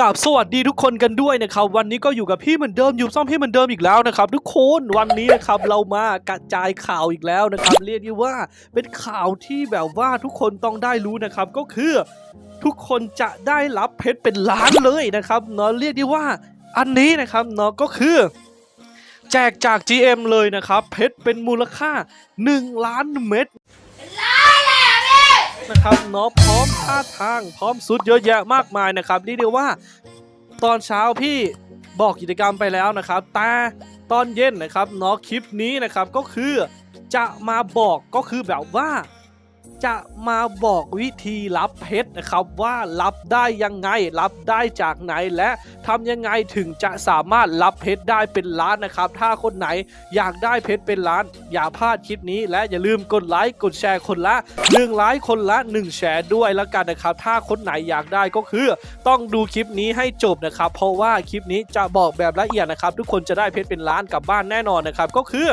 กับสวัสดีทุกคนกันด้วยนะครับวันนี้ก็อยู่กับพี่เหมือนเดิมอยู่ซ่อมพี่เหมือนเดิมอีกแล้วนะครับทุกคนวันนี้นะครับเรามากระจายข่าวอีกแล้วนะครับ เรียกได้ว่าเป็นข่าวที่แบบว่าทุกคนต้องได้รู้นะครับก็คือทุกคนจะได้รับเพชรเป็นล้านเลยนะครับเนาะเรียกได้ว่าอันนี้นะครับเนาะก็คือแจกจาก GM เลยนะครับเพชรเป็นมูลค่า 1 ล้านเม็ด นะครับเนาะพร้อมท่าทางพร้อมสุดเยอะแยะมากมายนะครับเรียกได้ว่าตอนเช้าพี่บอกกิจกรรมไปแล้วนะครับ แต่ตอนเย็นนะครับเนาะคลิปนี้นะครับก็คือจะมาบอกก็คือแบบว่า จะมาบอกวิธีรับเพชรนะครับว่ารับได้ยังไงรับได้จากไหนและทำยังไงถึงจะสามารถรับเพชรได้เป็นล้านนะครับ ถ้าคนไหนอยากได้เพชรเป็นล้าน อย่าพลาดคลิปนี้ และอย่าลืมกดไลค์กดแชร์คนละ1ไลค์คนละ 1 แชร์ด้วยแล้วกันนะครับ ถ้าคนไหนอยากได้ก็คือ ต้องดูคลิปนี้ให้จบนะครับ เพราะว่าคลิปนี้จะบอกแบบละเอียดนะครับ ทุกคนจะได้เพชรเป็นล้านกลับบ้านแน่นอนนะครับก็คือ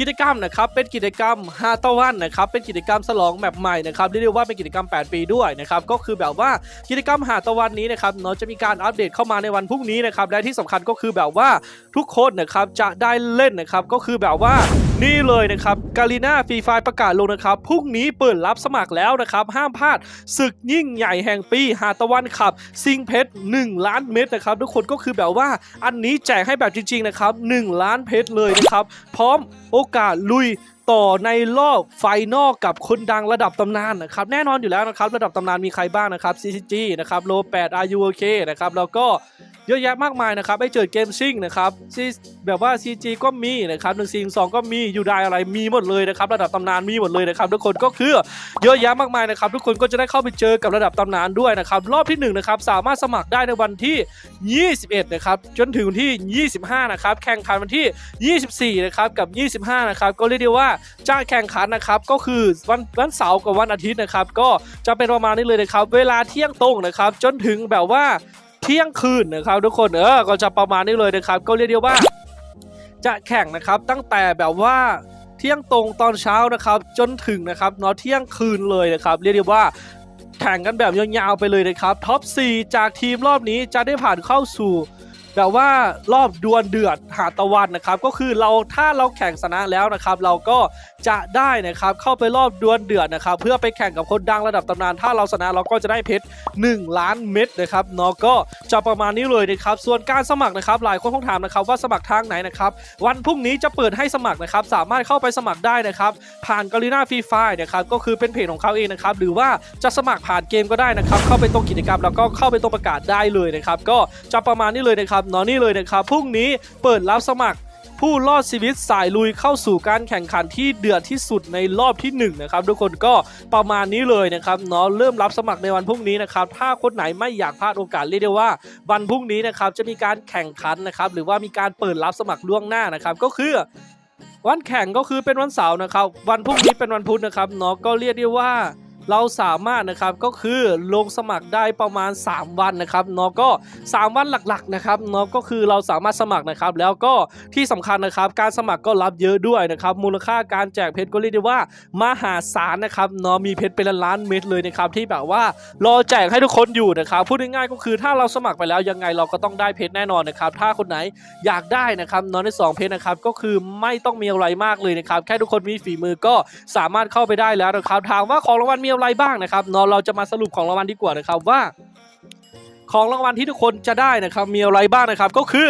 กิจกรรมนะครับเป็นกิจกรรมฮาตะวันนะครับเป็นกิจกรรมสลองแมปใหม่นะครับเรียกได้ว่าเป็นกิจกรรม 8 ปีด้วยนะครับก็คือแบบว่ากิจกรรมหาตะวันนี้นะครับเนาะจะมีการอัปเดตเข้ามาในวันพรุ่งนี้นะครับและที่สำคัญก็คือแบบว่าทุกคนนะครับจะได้เล่นนะครับก็คือแบบว่า นี่เลยนะครับกาลิน่าฟรีไฟประกาศลงนะครับพรุ่งนี้เปิดรับสมัครแล้วนะครับห้ามพลาดศึกยิ่งใหญ่แห่งปีหาตะวันขับ ซิงเพชร1ล้านเม็ดนะครับทุกคนก็คือแบบว่าอันนี้แจกให้แบบจริงๆนะครับ1ล้านเพชรเลยนะครับพร้อมโอกาสลุยต่อในรอบไฟนอลกับคนดังระดับตำนานนะครับแน่นอนอยู่แล้วนะครับระดับตำนานมีใครบ้างนะครับ CCG นะครับโล8 RUOK นะครับแล้วก็ เยอะแยะมากมายนะครับไอเจิดเกมซิ่งนะครับที่แบบว่า CG ก็มีนะครับหนึ่งซีสองก็มีอยู่ได้อะไรมีหมดเลยนะครับระดับตำนานมีหมดเลยนะครับทุกคนก็คือเยอะแยะมากมายนะครับทุกคนก็จะได้เข้าไปเจอกับระดับตำนานด้วยนะครับรอบที่หนึ่งนะครับสามารถสมัครได้ในวันที่ 21 นะครับจนถึงที่ 25 นะครับแข่งขันวันที่ 24 นะครับกับ 25 นะครับก็เรียกได้ว่าจะแข่งขันนะครับก็คือวันวันเสาร์กับวันอาทิตย์นะครับก็จะเป็นประมาณนี้เลยนะครับเวลาเที่ยงตรงนะครับจนถึงแบบว่า เที่ยงคืนนะครับทุกคนเออก็จะประมาณนี้เลยนะครับ ก็เรียกได้ว่า จะแข่งนะครับตั้งแต่แบบว่าเที่ยงตรงตอนเช้านะครับ จนถึงนะครับเนาะเที่ยงคืนเลยนะครับเรียกได้ว่าแข่งกันแบบยาวๆไปเลยนะครับท็อป 4 จากทีมรอบนี้จะได้ผ่านเข้าสู่ แบบว่ารอบดวลเดือดหาตะวันนะครับ ก็คือเราถ้าเราแข่งชนะแล้วนะครับ เราก็จะได้นะครับเข้าไปรอบดวลเดือดนะครับ เพื่อไปแข่งกับคนดังระดับตำนาน ถ้าเราชนะเราก็จะได้เพชร1 ล้านเม็ดนะครับเนาะก็จะประมาณนี้เลยนะครับ ส่วนการสมัครนะครับ หลายคนคงถามนะครับว่าสมัครทางไหนนะครับ วันพรุ่งนี้จะเปิดให้สมัครนะครับ สามารถเข้าไปสมัครได้นะครับ ผ่านกาลิน่าฟรีไฟนะครับก็คือเป็นเพจของเขาเองนะครับหรือว่าจะสมัครผ่านเกมก็ได้นะครับ เข้าไปตรงกิจกรรมแล้วก็เข้าไปตรงประกาศได้เลยนะครับ ก็จะประมาณนี้เลยนะครับนอนนี่เลยนะครับพรุ่งนี้เปิดรับสมัครผู้รอดชีวิตสายลุยเข้าสู่การแข่งขันที่เดือดที่สุดในรอบที่1นะครับทุกคนก็ประมาณนี้เลยนะครับเนาะเริ่มรับสมัครในวันพรุ่งนี้นะครับถ้าคนไหนไม่อยากพลาดโอกาสเรียกได้ว่าวันพรุ่งนี้นะครับจะมีการแข่งขันนะครับหรือว่ามีการเปิดรับสมัครล่วงหน้านะครับก็คือวันแข่งก็คือเป็นวันเสาร์นะครับ วันพรุ่งนี้เป็นวันพุธนะครับเนาะก็เรียกได้ว่า เราสามารถนะครับก็คือลงสมัครได้ประมาณ 3 วันนะครับเนาะก็ 3 วันหลักๆนะครับเนาะก็คือเราสามารถสมัครนะครับ แล้วก็ที่สำคัญนะครับ การสมัครก็รับเยอะด้วยนะครับมูลค่าการแจกเพชรก็เรียกได้ว่า มหาศาลนะครับเนาะมีเพชรเป็นล้านเม็ดเลยนะครับที่แบบว่ารอแจกให้ทุกคนอยู่นะครับพูดง่ายๆก็คือถ้าเราสมัครไปแล้วยังไงเราก็ต้องได้เพชรแน่นอนนะครับถ้าคนไหนอยากได้นะครับเนาะในสองเพชรนะครับก็คือไม่ต้องมีอะไรมากเลยนะครับแค่ทุกคนมีฝีมือก็สามารถเข้าไปได้แล้วนะครับถามว่าของรางวัลมีอะไรบ้างนะครับเนาะเราจะมาสรุปของรางวัลดีกว่านะครับว่า ของรางวัลที่ทุกคนจะได้นะครับมีอะไรบ้างนะครับก็คือ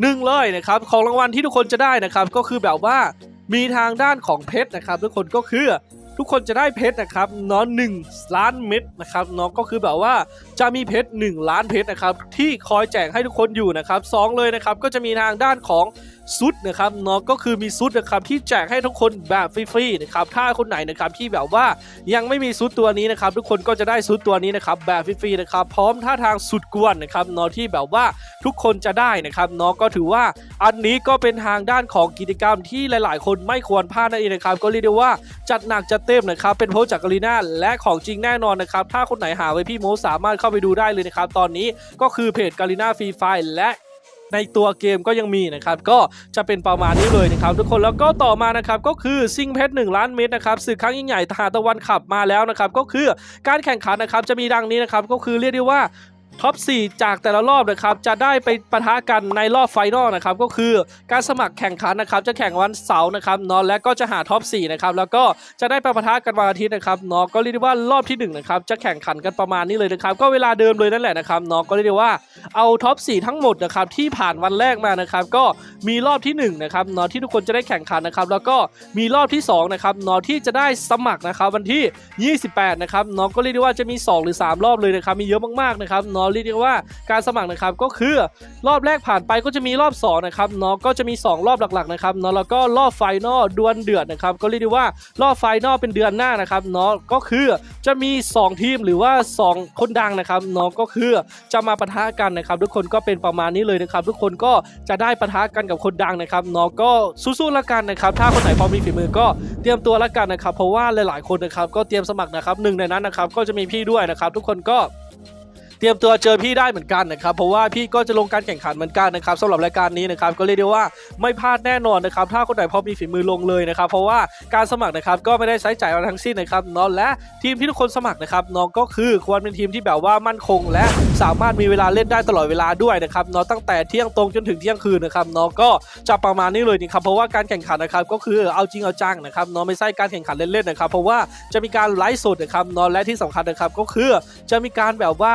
หนึ่งเลยนะครับของรางวัลที่ทุกคนจะได้นะครับก็คือแบบว่ามีทางด้านของเพชรนะครับ ทุกคนก็คือทุกคนจะได้เพชรนะครับเนาะหนึ่งล้านเม็ดนะครับเนาะก็คือแบบว่าจะมีเพชร1ล้านเพชรนะครับที่คอยแจกให้ทุกคนอยู่นะครับสองเลยนะครับก็จะมีทางด้านของ ซุดนะครับเนาะก็คือมีซุดนะครับที่แจกให้ทุกคนแบบฟรีๆนะครับถ้าคนไหนนะครับที่แบบว่ายังไม่มีซุดตัวนี้นะครับทุกคนก็จะได้ซุดตัวนี้นะครับแบบฟรีๆนะครับพร้อมท่าทางสุดกวนนะครับเนาะที่แบบว่าทุกคนจะได้นะครับเนาะก็ถือว่าอันนี้ก็เป็นทางด้านของกิจกรรมที่หลาย ๆ คนไม่ควรพลาดนั่นเองนะครับก็เรียกได้ว่าจัดหนักจัดเต็มนะครับเป็นโพสจากกาลีนาและของจริงแน่นอนนะครับถ้าคนไหนหาไว้พี่โมสามารถเข้าไปดูได้เลยนะครับตอนนี้ก็คือเพจกาลีนาฟรีไฟและ ในตัวเกมก็ยังมีนะครับก็จะเป็นประมาณนี้เลยนะครับทุกคนแล้วก็ต่อมานะครับก็คือซิงเพชร1ล้านเม็ดนะครับศึกครั้งยิ่งใหญ่ทหารตะวันขับมาแล้วนะครับก็คือการแข่งขันนะครับจะมีดังนี้นะครับก็คือเรียกได้ว่า ท็อป 4 จากแต่ละรอบนะครับจะได้ไปปะทะกันในรอบไฟนอลนะครับก็คือการสมัครแข่งขันนะครับจะแข่งวันเสาร์นะครับเนาะและก็จะหาท็อป 4 นะครับแล้วก็จะได้ไปปะทะกันวันอาทิตย์นะครับเนาะก็เรียกได้ว่ารอบที่1นะครับจะแข่งขันกันประมาณนี้เลยนะครับก็เวลาเดิมเลยนั่นแหละนะครับเนาะก็เรียกได้ว่าเอาท็อป 4 ทั้งหมดนะครับที่ผ่านวันแรกมานะครับก็มีรอบที่1นะครับเนาะที่ทุกคนจะได้แข่งขันนะครับแล้วก็มีรอบที่2นะครับเนาะที่จะได้สมัครนะครับวันที่ 28 นะครับเนาะก็เรียกได้ว่าจะมี 2 หรือ 3 รอบเลยนะครับมีเยอะมากๆนะครับเนาะเรียกว่าการสมัครนะครับก็คือรอบแรกผ่านไปก็จะมีรอบ2นะครับเนาะก็จะมี 2 รอบหลักๆนะครับเนาะแล้วก็รอบไฟนอลดวลเดือดนะครับก็เรียกได้ว่ารอบไฟนอลเป็นเดือนหน้านะครับเนาะก็คือจะมี 2 ทีมหรือว่า 2 คนดังนะครับเนาะก็คือจะมาปะทะกันนะครับทุกคนก็เป็นประมาณนี้เลยนะครับทุกคนก็จะได้ปะทะกันกับคนดังนะครับเนาะก็สู้ๆละกันนะครับถ้าคนไหนพอมีฝีมือก็เตรียมตัวละกันนะครับเพราะว่าหลายๆคนนะครับก็เตรียมสมัครนะครับหนึ่งในนั้นนะครับก็จะมีพี่ด้วยนะครับทุกคนก็ เตรียมตัวเจอพี่ได้เหมือนกันนะครับเพราะว่าพี่ก็จะลงการแข่งขันเหมือนกันนะครับสำหรับรายการนี้นะครับก็เรียกได้ว่าไม่พลาดแน่นอนนะครับถ้าคนไหนพอมีฝีมือลงเลยนะครับเพราะว่าการสมัครนะครับก็ไม่ได้ใช้จ่ายอะไรทั้งสิ้นนะครับเนาะและทีมที่ทุกคนสมัครนะครับน้องก็คือควรเป็นทีมที่แบบว่ามั่นคง และสามารถมีเวลาเล่นได้ตลอดเวลาด้วยนะครับเนาะตั้งแต่เที่ยงตรงจนถึงเที่ยงคืนนะครับเนาะก็จะประมาณนี้เลยนะครับเพราะว่าการแข่งขันนะครับก็คือเอาจริงเอาจังนะครับเนาะไม่ใช่การแข่งขันเล่นๆนะครับเพราะว่าจะมีการไลฟ์สดนะครับเนาะและที่สำคัญนะครับก็คือจะมีการแบบว่า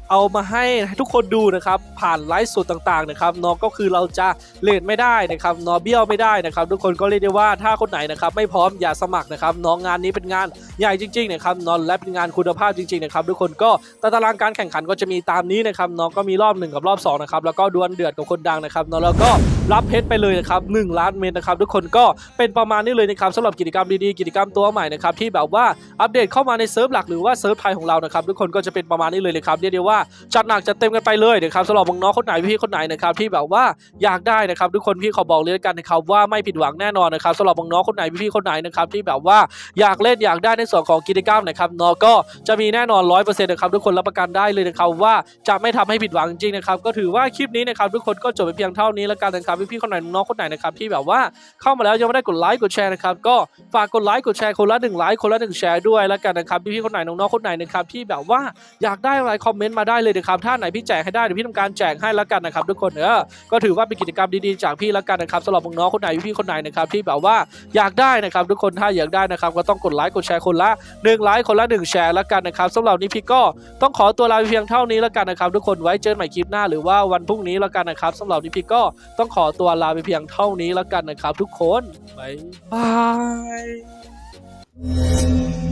เอามาให้ทุกคนดูนะครับ ผ่านไลฟ์สดต่างๆนะครับเนาะก็คือเราจะเลทไม่ได้นะครับเนาะเบี้ยวไม่ได้นะครับ ทุกคนก็เรียกได้ว่าถ้าคนไหนนะครับไม่พร้อมอย่าสมัครนะครับน้องงานนี้เป็นงานใหญ่จริงๆนะครับนาะและเป็นงานคุณภาพจริงๆนะครับทุกคนก็ตารางการแข่งขันก็จะมีตามนี้นะครับเนาะก็มีรอบหนึ่งกับรอบสองนะครับแล้วก็ดวลเดือดกับคนดังนะครับเนาะแล้วก็รับเพชรไปเลยนะครับหนึ่งล้านเมตรนะครับทุกคนก็เป็นประมาณนี้เลยนะครับสำหรับกิจกรรมดีๆกิจกรรมตัวใหม่นะครับที่แบบว่าอัปเดตเข้ามาในเซิร์ฟหลักหรือว่าเซิร์ฟไทยของเรานะครับทุกคนก็จะเป็นประมาณนี้เลยนะครับเรียกได้ว่าจัดหนักจัดเต็มกันไปเลยนะครับสำหรับน้องคนไหนพี่คนไหนนะครับที่แบบว่าอยากได้นะครับทุกคนพี่ขอบอกเลยกันนะครับว่าไม่ผิดหวังแน่นอนนะครับสำหรับน้องคนไหนพี่คนไหนนะครับที่แบบว่าอยากเล่นอยากได้ในส่วนของกิจกรรมนะครับเนาะก็จะมีแน่นอนร้อยเปอร์เซ็นต์นะครับทุกคนรับประกันได้เลยนะครับว่าจะไม่ทำให้ผิดหวังจริงนะครับก็ถือว่าคลิปนี้นะครับทุกคนก็จบไปเพียงเท่านี้แล้วกันนะครับพี่ๆคนไหนน้องคนไหนนะครับที่แบบว่าเข้ามาแล้วยังไม่ได้กดไลค์กดแชร์นะครับก็ฝากกดไลค์กดแชร์คนละหนึ่งไลค์คนละหนึ่งแชร์ด้วยแล้วกันนะครับพี่ๆคนไหนน้องๆคนไหนนะครับที่แบบว่าอยากได้อะไรคอมเมนต์มาได้เลยนะครับถ้าไหนพี่แจกให้ได้เดี๋ยวพี่ทำการแจกให้แล้วกันนะครับทุกคนเออก็ถือว่าเป็นกิจกรรมดีๆจากพี่แล้วกันนะครับสำหรับน้องคนไหนพี่คนไหนนะครับที่แบบว่าอยากได้นะครับทุกคนถ้าอยากได้นะครับก็ต้องกดไลค์กดแชร์คนละหนึ่งไลค์คนละหนึ่งแชร์แล้วกันนะครับสำหรับนี้พี่ก็ต้องขอตัวลาไปเพียงเท่านี้แล้วกันนะครับทุกคนไว้เจอกันใหม่คลิปหน้าหรือว่าวันพรุ่งนี้แล้วกันนะครับสำหรับนี้พี่ก็ต้องขอตัวลาไปเพียงเท่านี้แล้วกันนะครับ ทุกคนบ๊ายบาย